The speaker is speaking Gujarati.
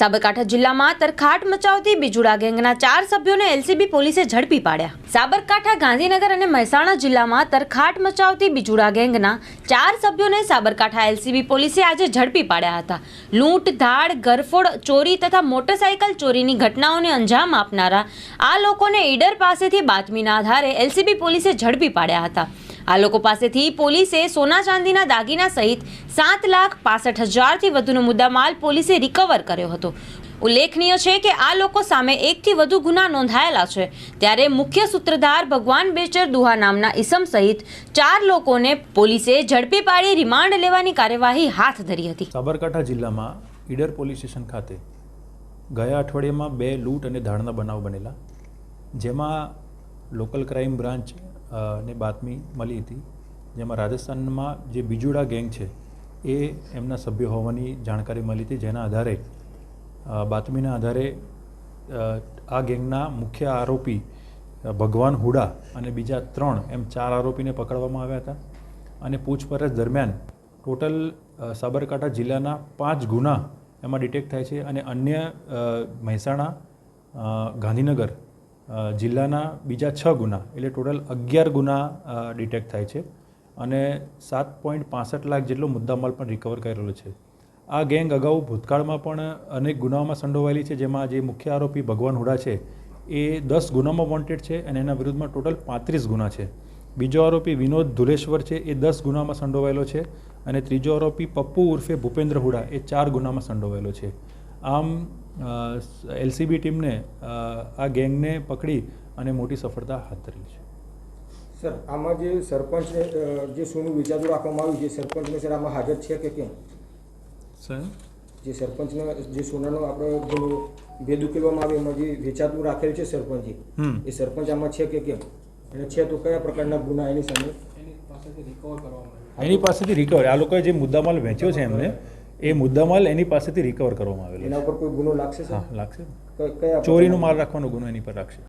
સાબરકાંઠા જિલ્લામાં તરખાટ મચાવતી બિજુડા ગેંગના ચાર સભ્યોને એલસીબી પોલીસે ઝડપી પાડ્યા. સાબરકાંઠા, ગાંધીનગર અને મહેસાણા જિલ્લામાં તરખાટ મચાવતી બિજુડા ગેંગના ચાર સભ્યોને સાબરકાંઠા એલસીબી પોલીસે આજે ઝડપી પાડ્યા હતા. લૂંટ, ધાડ ગરફોડ ચોરી તથા મોટરસાયકલ ચોરીની ઘટનાઓને અંજામ આપનારા આ લોકોને ઈડર પાસેથી બાતમીના આધારે એલસીબી પોલીસે ઝડપી પાડ્યા હતા. આ લોકો પાસેથી પોલીસે સોના ચાંદીના દાગીના સહિત સાત લાખ પાસઠ હજારથી વધુનો મુદ્દામાલ પોલીસે રિકવર કર્યો હતો. ઉલ્લેખનીય છે કે આ લોકો સામે એકથી વધુ ગુના નોંધાયેલા છે. ત્યારે મુખ્ય સૂત્રધાર ભગવાન બેચર દુહા નામના ઈસમ સહિત ચાર લોકોને પોલીસે ઝડપી પાડી રિમાન્ડ લેવાની કાર્યવાહી હાથ ધરી હતી. સાબરકાંઠા જિલ્લામાં ઈડર પોલીસ સ્ટેશન ખાતે ગયા અઠવાડિયામાં બે લૂંટ અને ધાડના બનાવ બનેલા, જેમાં લોકલ ક્રાઇમ બ્રાન્ચ ને બાતમી મળી હતી, જેમાં રાજસ્થાનમાં જે બીજુડા ગેંગ છે, એ એમના સભ્ય હોવાની જાણકારી મળી હતી, જેના આધારે બાતમીના આધારે આ ગેંગના મુખ્ય આરોપી ભગવાન હુડા અને બીજા ત્રણ એમ ચાર આરોપીને પકડવામાં આવ્યા હતા. અને પૂછપરછ દરમિયાન ટોટલ સાબરકાંઠા જિલ્લાના પાંચ ગુના એમાં ડિટેક્ટ થાય છે અને અન્ય મહેસાણા ગાંધીનગર જિલ્લાના બીજા છ ગુના, એટલે ટોટલ અગિયાર ગુના ડિટેક્ટ થાય છે અને સાત પોઈન્ટ પાસઠ લાખ જેટલો મુદ્દામાલ પણ રિકવર કરેલો છે. આ ગેંગ અગાઉ ભૂતકાળમાં પણ અનેક ગુનાઓમાં સંડોવાયેલી છે, જેમાં જે મુખ્ય આરોપી ભગવાન હુડા છે, એ દસ ગુનામાં વોન્ટેડ છે અને એના વિરુદ્ધમાં ટોટલ પાંત્રીસ ગુના છે. બીજો આરોપી વિનોદ ધુલેશ્વર છે, એ દસ ગુનામાં સંડોવાયેલો છે અને ત્રીજો આરોપી પપ્પુ ઉર્ફે ભૂપેન્દ્ર હુડા, એ ચાર ગુનામાં સંડોવાયેલો છે. આમ એલસીબી ટીમને આ ગેંગને પકડી અને મોટી સફળતા હાથ ધરી છે. સર આમાં જે સરપંચને જે સોનું વિચારું રાખવામાં આવ્યું છે સરપંચને સર આમાં હાજર છે કે કેમ? સર? જે સરપંચને જે સોનાનો આપણે ભેદ ઉકેલવામાં આવે એમાં જે વેચાતું રાખેલ છે સરપંચે એ સરપંચ આમાં છે કે કેમ? અને છે તો કયા પ્રકારના ગુના એની સામે? એની પાસેથી રિકવર આ લોકોએ જે મુદ્દામાલ વેચ્યો છે એમને એ મુદ્દામાલ એની પાસેથી રિકવર કરવામાં આવેલો એના ઉપર કોઈ ગુનો લાગશે હા લાગશે. ચોરીનો માલ રાખવાનો ગુનો એની પર રાખશે.